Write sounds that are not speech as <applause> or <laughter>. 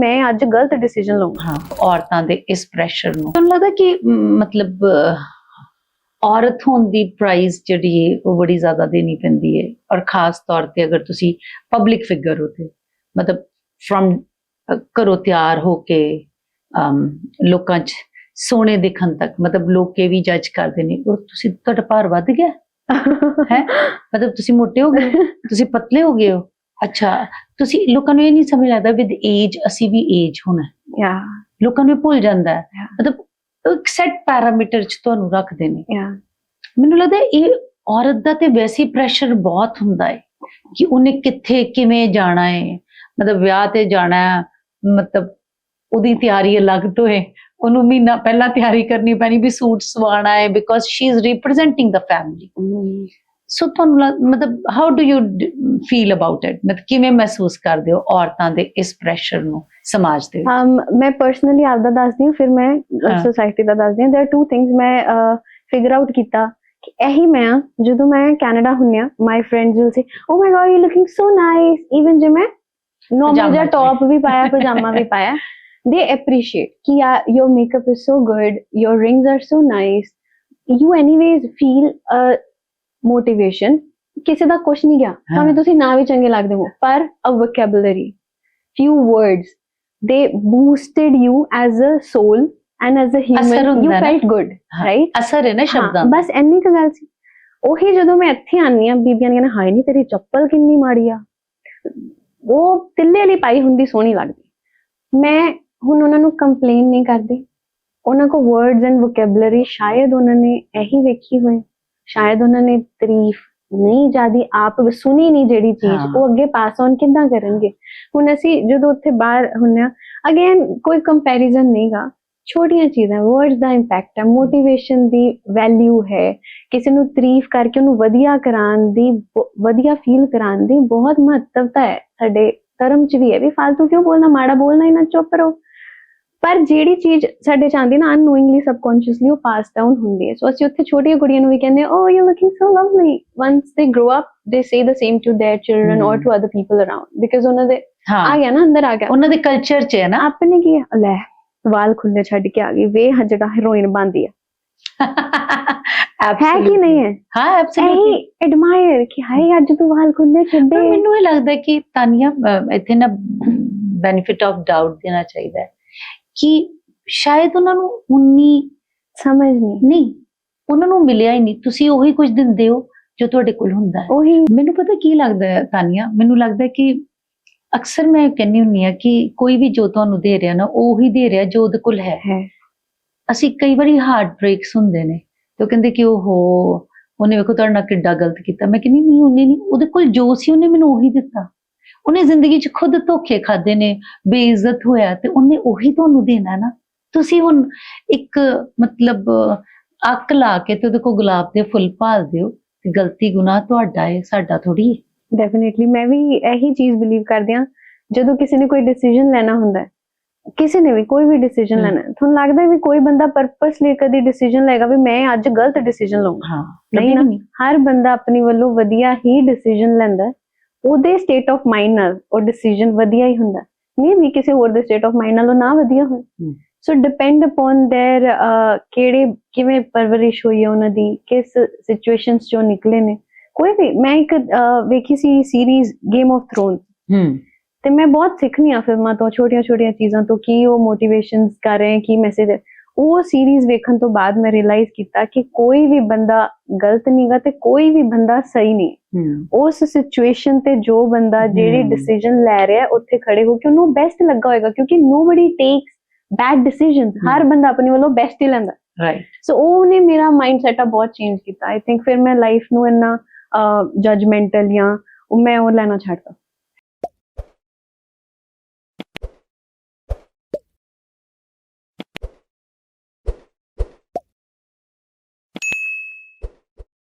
ਮੈਂ ਅੱਜ ਗਲਤ ਡਿਸੀਜਨ ਲਵਾਂਗਾ ਹਾਂ ਔਰਤਾਂ ਦੇ ਇਸ ਪ੍ਰੈਸ਼ਰ ਨੂੰ। ਤੁਹਾਨੂੰ ਲੱਗਦਾ ਕਿ ਮਤਲਬ ਔਰਤ ਹੋਣ ਦੀ ਪ੍ਰਾਈਸ ਜਿਹੜੀ ਹੈ ਉਹ ਬੜੀ ਜ਼ਿਆਦਾ ਦੇਣੀ ਪੈਂਦੀ ਹੈ ਔਰ ਖਾਸ ਤੌਰ ਤੇ ਅਗਰ ਤੁਸੀਂ ਪਬਲਿਕ ਫਿਗਰ ਹੋ ਤੇ ਮਤਲਬ ਫਰਮ ਘਰੋਂ ਤਿਆਰ ਹੋ ਕੇ ਲੋਕਾਂ 'ਚ ਸੋਹਣੇ ਦਿਖਣ ਤੱਕ ਮਤਲਬ ਲੋਕ ਵੀ ਜੱਜ ਕਰਦੇ ਨੇ ਉਹ ਤੁਸੀਂ ਤੁਹਾਡਾ ਭਾਰ ਵੱਧ ਗਿਆ? <laughs> ਹੈ? ਮਤਲਬ ਤੁਸੀਂ ਮੋਟੇ ਹੋ ਗਏ <laughs> ਤੁਸੀਂ ਪਤਲੇ ਹੋ ਗਏ ਹੋ? ਅੱਛਾ ਤੁਸੀਂ ਲੋਕਾਂ ਨੂੰ ਇਹ ਨਹੀਂ ਸਮਝ ਲੱਗਦਾ ਵਿਦ ਏਜ ਅਸੀਂ ਵੀ ਏਜ ਹੋਣਾ। ਯਾ ਲੋਕਾਂ ਨੂੰ ਇਹ ਭੁੱਲ ਜਾਂਦਾ ਹੈ. ਮਤਲਬ ਇੱਕ ਸੈਟ ਪੈਰਾਮੀਟਰ ਚ ਤੁਹਾਨੂੰ ਰੱਖਦੇ ਨੇ। ਯਾ ਮੈਨੂੰ ਲੱਗਦਾ ਇਹ ਔਰਤ ਦਾ ਤੇ ਵੈਸੇ ਪ੍ਰੈਸ਼ਰ ਬਹੁਤ ਹੁੰਦਾ ਹੈ ਕਿ ਉਹਨੇ ਕਿੱਥੇ ਕਿਵੇਂ ਜਾਣਾ ਹੈ। ਮਤਲਬ ਵਿਆਹ ਤੇ ਜਾਣਾ ਹੈ ਮਤਲਬ ਉਹਦੀ ਤਿਆਰੀ ਅਲੱਗ ਤੋਂ ਹੈ। ਉਹਨੂੰ ਮਹੀਨਾ ਪਹਿਲਾਂ ਤਿਆਰੀ ਕਰਨੀ ਪੈਣੀ ਵੀ ਸੂਟ ਸਵਾਣਾ ਹੈ because she is representing the family so ਤੁਹਾਨੂੰ ਮਤਲਬ how do you feel about it ਮਤਲਬ ਕਿਵੇਂ ਮਹਿਸੂਸ ਕਰਦੇ ਹੋ ਔਰਤਾਂ ਦੇ ਇਸ ਪ੍ਰੈਸ਼ਰ ਨੂੰ ਸਮਾਜ ਦੇ um, ਮੈਂ ਪਰਸਨਲੀ ਆਪ ਦਾ ਦੱਸਦੀ ਹਾਂ ਫਿਰ ਮੈਂ ਸੋਸਾਇਟੀ ਦਾ ਦੱਸਦੀ ਹਾਂ। देयर ਟੂ ਥਿੰਗਸ ਮੈਂ ਫਿਗਰ ਆਊਟ ਕੀਤਾ ਕਿ ਇਹੀ ਮੈਂ ਜਦੋਂ ਮੈਂ Canada ਹੁੰਨਿਆ my friends will say oh my God you looking so nice even ਜੇ ਮੈਂ ਨੋਰਮਲ ਜਿਹਾ ਟੌਪ ਵੀ ਪਾਇਆ ਪਜਾਮਾ ਵੀ ਪਾਇਆ they appreciate ki yeah, your makeup is so good your rings are so nice you anyways feel a motivation ਕਿਸੇ ਦਾ ਕੁਝ ਨਹੀਂ ਗਿਆ ਭਾਵੇਂ ਤੁਸੀਂ ਨਾ ਵੀ ਚੰਗੇ ਲੱਗਦੇ ਹੋ ਪਰ a vocabulary few words they boosted you as a soul and as a ਅਸਰ human ਹੁੰਦਾ you ਨਾ। felt good ਹਾਂ, right? ਅਸਰ ਹੈ ਨਾ ਸ਼ਬਦਾਂ ਦਾ ਬਸ ਇੰਨੀ ਕੁ ਗੱਲ ਸੀ। ਉਹੀ ਜਦੋਂ ਮੈਂ ਇੱਥੇ ਆਨੀ ਆ ਬੀਬੀਆਂ ਨੇ ਹਾਏ ਨਹੀਂ ਤੇਰੀ ਚੱਪਲ ਕਿੰਨੀ ਮਾੜੀ ਆ। ਉਹ ਤਿੱਲੇ ਵਾਲੀ ਪਾਈ ਹੁੰਦੀ ਸੋਹਣੀ ਲੱਗਦੀ। ਮੈਂ ਹੁਣ ਉਹਨਾਂ ਨੂੰ ਕੰਪਲੇਨ ਨਹੀਂ ਕਰਦੀ। ਉਹਨਾਂ ਕੋ ਵਰਡਸ ਐਂਡ ਵੋਕੈਬਲਰੀ ਸ਼ਾਇਦ ਉਹਨਾਂ ਨੇ ਇਹੀ ਵੇਖੀ ਹੋਏ। ਸ਼ਾਇਦ ਉਹਨਾਂ ਨੇ ਤਾਰੀਫ ਨਹੀਂ ਜਿਆਦੀ ਆਪ ਸੁਣੀ ਨਹੀਂ ਜਿਹੜੀ ਚੀਜ਼। ਉਹ ਅੱਗੇ ਪਾਸ ਔਨ ਕਿੱਦਾਂ ਕਰਨਗੇ? ਹੁਣ ਅਸੀਂ ਜਦੋਂ ਉੱਥੇ ਬਾਹਰ ਹੁੰਨੇ ਆ ਅਗੇਨ ਕੋਈ ਕੰਪੈਰੀਜ਼ਨ ਨਹੀਂਗਾ। ਛੋਟੀਆਂ ਚੀਜ਼ਾਂ ਵਰਡਸ ਦਾ ਇੰਪੈਕਟ ਹੈ ਮੋਟੀਵੇਸ਼ਨ ਦੀ ਵੈਲਿਊ ਹੈ। ਕਿਸੇ ਨੂੰ ਤਾਰੀਫ ਕਰਕੇ ਉਹਨੂੰ ਵਧੀਆ ਕਰਾਉਣ ਦੀ ਵਧੀਆ ਫੀਲ ਕਰਾਉਣ ਦੀ ਬਹੁਤ ਮਹੱਤਵਤਾ ਹੈ। ਸਾਡੇ ਧਰਮ ਚ ਵੀ ਹੈ ਵੀ ਫालतू ਕਿਉਂ ਬੋਲਣਾ? ਮਾੜਾ ਬੋਲਣਾ ਹੀ ਨਾ ਚੁੱਪ ਰਹੋ। ਪਰ ਜਿਹੜੀ ਚੀਜ਼ ਸਾਡੇ ਚ ਆਂਦੀ ਨਾ ਅਨਨੋਇੰਗਲੀ ਸਬਕੌਂਸ਼ੀਅਸਲੀ ਉਹ ਪਾਸ ਡਾਊਨ ਹੁੰਦੀ ਹੈ। ਸੋ ਅਸੀਂ ਉੱਥੇ ਛੋਟੀਆਂ ਕੁੜੀਆਂ ਨੂੰ ਵੀ ਕਹਿੰਦੇ ਓ you looking so lovely once they grow up they say the same to their children or to other people around because ਉਹਨਾਂ ਦੇ ਆ ਗਿਆ ਨਾ ਅੰਦਰ ਆ ਗਿਆ। ਉਹਨਾਂ ਦੇ ਕਲਚਰ ਚ ਹੈ ਨਾ। ਆਪਣੇ ਕੀ ਲੈ ਸਵਾਲ ਖੁੱਲੇ ਛੱਡ ਕੇ ਆ ਗਈ। ਵੇ ਜਿਹੜਾ ਹੀਰੋਇਨ ਬੰਦੀ ਹੈ ਹੈ ਕਿ ਨਹੀਂ ਹੈ? ਹਾਂ ਐਬਸੋਲੂਟਲੀ ਐਡਮਾਇਰ ਕਿ ਹਾਏ ਅੱਜ ਤੂੰ ਵਾਲ ਖੁੱਲੇ ਛੱਡੇ। ਮੈਨੂੰ ਇਹ ਲੱਗਦਾ ਕਿ ਤਾਨੀਆ ਇੱਥੇ ਨਾ ਬੈਨੀਫਿਟ ਆਫ ਡਾਊਟ ਦੇਣਾ ਚਾਹੀਦਾ ਹੈ। ਕਿ ਸ਼ਾਇਦ ਉਹਨਾਂ ਨੂੰ ਉਨੀ ਸਮਝ ਨਹੀਂ ਨਹੀਂ। ਉਹਨਾਂ ਨੂੰ ਮਿਲਿਆ ਹੀ ਨਹੀਂ। ਤੁਸੀਂ ਉਹੀ ਕੁਝ ਦਿੰਦੇ ਹੋ ਜੋ ਤੁਹਾਡੇ ਕੋਲ ਹੁੰਦਾ ਹੈ। ਉਹੀ। ਮੈਨੂੰ ਪਤਾ ਕੀ ਲੱਗਦਾ ਹੈ ਤਾਨੀਆ? ਮੈਨੂੰ ਲੱਗਦਾ ਹੈ ਕਿ ਅਕਸਰ ਮੈਂ ਕਹਿੰਨੀ ਹੁੰਨੀ ਆ ਕਿ ਕੋਈ ਵੀ ਜੋ ਤੁਹਾਨੂੰ ਦੇ ਰਿਹਾ ਨਾ ਉਹ ਹੀ ਦੇ ਰਿਹਾ ਜੋ ਉਹਦੇ ਕੋਲ ਹੈ। ਹੈ। ਅਸੀਂ ਕਈ ਵਾਰੀ ਹਾਰਟ ਬ੍ਰੇਕਸ ਹੁੰਦੇ ਨੇ। ਤੇ ਉਹ ਕਹਿੰਦੇ ਕਿ ਉਹ ਉਹਨੇ ਵੇਖੋ ਤੁਹਾਡੇ ਨਾਲ ਕਿੱਡਾ ਗਲਤ ਕੀਤਾ। ਮੈਂ ਕਹਿੰਦੀ ਨਹੀਂ ਉਹਨੇ ਨਹੀਂ ਉਹਦੇ ਕੋਲ ਜੋ ਸੀ ਉਹਨੇ ਮੈਨੂੰ ਉਹੀ ਦਿੱਤਾ। ਉਹਨੇ ਜ਼ਿੰਦਗੀ 'ਚ ਖੁਦ ਧੋਖੇ ਖਾਦੇ ਨੇ ਬੇਇੱਜ਼ਤ ਹੋਇਆ ਤੇ ਉਹਨੇ ਉਹੀ ਤੁਹਾਨੂੰ ਦੇਣਾ ਨਾ ਤੁਸੀਂ ਹੁਣ ਇੱਕ ਮਤਲਬ ਅੱਕ ਲਾ ਕੇ ਤੇ ਉਹਦੇ ਕੋਲ ਗੁਲਾਬ ਦੇ ਫੁੱਲ ਭਾਲ ਦਿਓ ਤੇ ਗਲਤੀ ਗੁਨਾਹ ਤੁਹਾਡਾ ਹੈ ਸਾਡਾ ਥੋੜੀ ਹੈ ਡੈਫੀਨਿਟਲੀ ਮੈਂ ਵੀ ਇਹੀ ਚੀਜ਼ ਬਿਲੀਵ ਕਰਦੀ ਹਾਂ ਜਦੋਂ ਕਿਸੇ ਨੇ ਕੋਈ ਡਿਸੀਜਨ ਲੈਣਾ ਹੁੰਦਾ ਹੈ ਕਿਸੇ ਨੇ ਵੀ ਕੋਈ ਵੀ ਡਿਸੀਜਨ। ਲੈਣਾ ਤੁਹਾਨੂੰ ਲੱਗਦਾ ਵੀ ਕੋਈ ਬੰਦਾ ਪਰਪਸਲੀ ਕਦੀ ਡਿਸੀਜਨ ਲਏਗਾ ਵੀ ਮੈਂ ਅੱਜ ਗਲਤ ਡਿਸੀਜਨ ਲਵਾਂਗਾ ਹਾਂ ਨਹੀਂ ਨਾ। ਹਰ ਬੰਦਾ ਆਪਣੀ ਵੱਲੋਂ ਵਧੀਆ ਹੀ ਡਿਸੀਜਨ ਲੈਂਦਾ ਹੈ। ਉਹਦੇ ਸਟੇਟ ਆਫ ਮਾਈਂਡ ਨਾਲ ਉਹ ਡਿਸੀਜਨ ਵਧੀਆ ਹੀ ਹੁੰਦਾ ਨਹੀਂ ਵੀ ਕਿਸੇ ਹੋਰ ਦੇ ਸਟੇਟ ਆਫ ਮਾਈਂਡ ਨਾਲੋਂ ਨਾ ਵਧੀਆ ਹੋਏ hmm. So depend upon their ਕਿਹੜੇ ਕਿਵੇਂ ਪਰਵਰਿਸ਼ ਹੋਈ ਹੈ ਉਹਨਾਂ ਦੀ ਕਿਸ ਸਿਚੁਏਸ਼ਨਸ ਚੋਂ ਨਿਕਲੇ ਨੇ ਕੋਈ ਵੀ ਮੈਂ ਇੱਕ ਅਹ, ਵੇਖੀ ਸੀ ਸੀਰੀਜ਼ ਗੇਮ ਆਫ ਥਰੋਨਸ ਹੂੰ ਤੇ ਮੈਂ ਬਹੁਤ ਸਿੱਖਣੀ ਆ ਫਿਲਮਾਂ ਤੋਂ ਛੋਟੀਆਂ ਛੋਟੀਆਂ ਚੀਜ਼ਾਂ ਤੋਂ ਕੀ ਉਹ ਮੋਟੀਵੇਸ਼ਨਸ ਕਰ ਰਹੇ ਹੈ ਕੀ ਮੈਸੇਜ ਹੈ ਉਹ ਸੀਰੀਜ਼ ਵੇਖਣ ਤੋਂ ਬਾਅਦ ਮੈਂ ਰਿਅਲਾਈਜ਼ ਕੀਤਾ ਕਿ ਕੋਈ ਵੀ ਬੰਦਾ ਗਲਤ ਨਹੀਂਗਾ ਤੇ ਕੋਈ ਵੀ ਬੰਦਾ ਸਹੀ ਨਹੀਂ। ਉਸ ਸਿਚੁਏਸ਼ਨ ਤੇ ਜੋ ਬੰਦਾ ਜਿਹੜੀ। ਡਿਸੀਜਨ ਲੈ ਰਿਹਾ ਉੱਥੇ ਖੜੇ ਹੋ ਕੇ ਉਹਨੂੰ ਬੈਸਟ ਲੱਗਾ ਹੋਏਗਾ ਕਿਉਂਕਿ ਨੋਬਡੀ ਟੇਕਸ ਬੈਡ ਡਿਸੀਜਨਸ ਹਰ ਬੰਦਾ ਆਪਣੇ ਵੱਲੋਂ ਬੈਸਟ ਹੀ ਲੈਂਦਾ। ਰਾਈਟ ਸੋ ਉਹਨੇ ਮੇਰਾ ਮਾਈਂਡ ਸੈਟਅਪ ਬਹੁਤ ਚੇਂਜ ਕੀਤਾ। ਆਈ ਥਿੰਕ ਫਿਰ ਮੈਂ ਲਾਈਫ ਨੂੰ ਇੰਨਾ ਜਜਮੈਂਟਲ ਜਾਂ ਮੈਂ ਉਹ ਲੈਣਾ ਛੱਡਤਾ।